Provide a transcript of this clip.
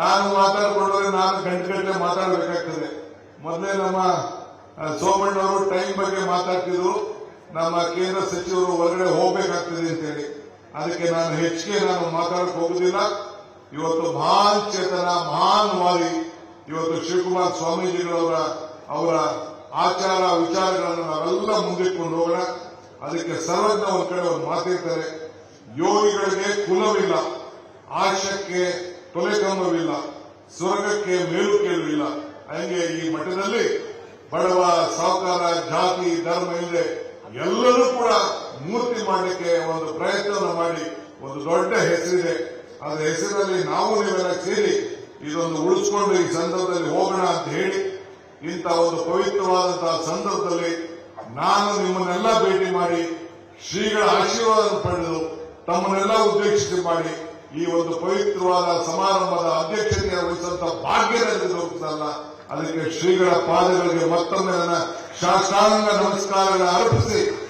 ನಾನು ಮಾತಾಡ್ಕೊಂಡ್ರೆ ನಾನು ಗಂಟೆ ಗಂಟೆ ಮಾತಾಡಬೇಕಾಗ್ತದೆ. ಮೊದಲೇ ನಮ್ಮ ಸೋಮಣ್ಣ ಅವರು ಟೈಮ್ ಬಗ್ಗೆ ಮಾತಾಡ್ತಿದ್ರು. ನಮ್ಮ ಕೇಂದ್ರ ಸಚಿವರು ಹೊರಗಡೆ ಹೋಗ್ಬೇಕಾಗ್ತದೆ ಅಂತೇಳಿ. ಅದಕ್ಕೆ ನಾನು ಹೆಚ್ಚಿಗೆ ನಾನು ಮಾತಾಡಕ್ಕೆ ಹೋಗುದಿಲ್ಲ. ಇವತ್ತು ಮಹಾನ್ ಚೇತನ, ಮಹಾನ್ ವಾದಿ. ಇವತ್ತು ಶಿವಕುಮಾರ್ ಸ್ವಾಮೀಜಿಗಳವರ, ಅವರ ಆಚಾರ ವಿಚಾರಗಳನ್ನು ನಾವೆಲ್ಲ ಮುಂದಿಟ್ಕೊಂಡು ಹೋಗೋಣ. ಅದಕ್ಕೆ ಸರ್ವಜ್ಞ ಒಂದ್ ಕಡೆ ಅವರು ಮಾತಿರ್ತಾರೆ. ಯೋಗಿಗಳಿಗೆ ಕುಲವಿಲ್ಲ. ಆಶಕ್ಕೆ ತೊಲೆಕಂಬವಿಲ್ಲ ಸ್ವರ್ಗಕ್ಕೆ ಮೇಲು ಕೇಳುವಿಲ್ಲ ಹಂಗೆ ಈ ಮಠದಲ್ಲಿ ಬಡವ ಸಾಹುಕಾರ ಜಾತಿ, ಧರ್ಮ ಇಲ್ಲದೆ ಎಲ್ಲರೂ ಕೂಡ ಮೂರ್ತಿ ಮಾಡಲಿಕ್ಕೆ ಒಂದು ಪ್ರಯತ್ನ ಮಾಡಿ, ಒಂದು ದೊಡ್ಡ ಹೆಸರಿದೆ. ಅದರ ಹೆಸರಿನಲ್ಲಿ ನಾವು ನೀವೆಲ್ಲ ಸೇರಿ ಇದೊಂದು ಉಳಿಸ್ಕೊಂಡು ಈ ಸಂದರ್ಭದಲ್ಲಿ ಹೋಗೋಣ ಅಂತ ಹೇಳಿ, ಇಂಥ ಒಂದು ಪವಿತ್ರವಾದಂತಹ ಸಂದರ್ಭದಲ್ಲಿ ನಾನು ನಿಮ್ಮನ್ನೆಲ್ಲ ಭೇಟಿ ಮಾಡಿ, ಶ್ರೀಗಳ ಆಶೀರ್ವಾದ ಪಡೆದು ತಮ್ಮನ್ನೆಲ್ಲ ಉದ್ದೇಶಿಸಿ ಮಾಡಿ ಈ ಒಂದು ಪವಿತ್ರವಾದ ಸಮಾರಂಭದ ಅಧ್ಯಕ್ಷತೆಯ ವಹಿಸುವಂತ ಭಾಗ್ಯ ಹೋಗ್ತಲ್ಲ ಅದಕ್ಕೆ ಶ್ರೀಗಳ ಪಾದಗಳಿಗೆ ಮತ್ತೊಮ್ಮೆ ನನ್ನ ಶಾಸ್ತ್ರಾಂಗ ನಮಸ್ಕಾರಗಳನ್ನು ಅರ್ಪಿಸಿ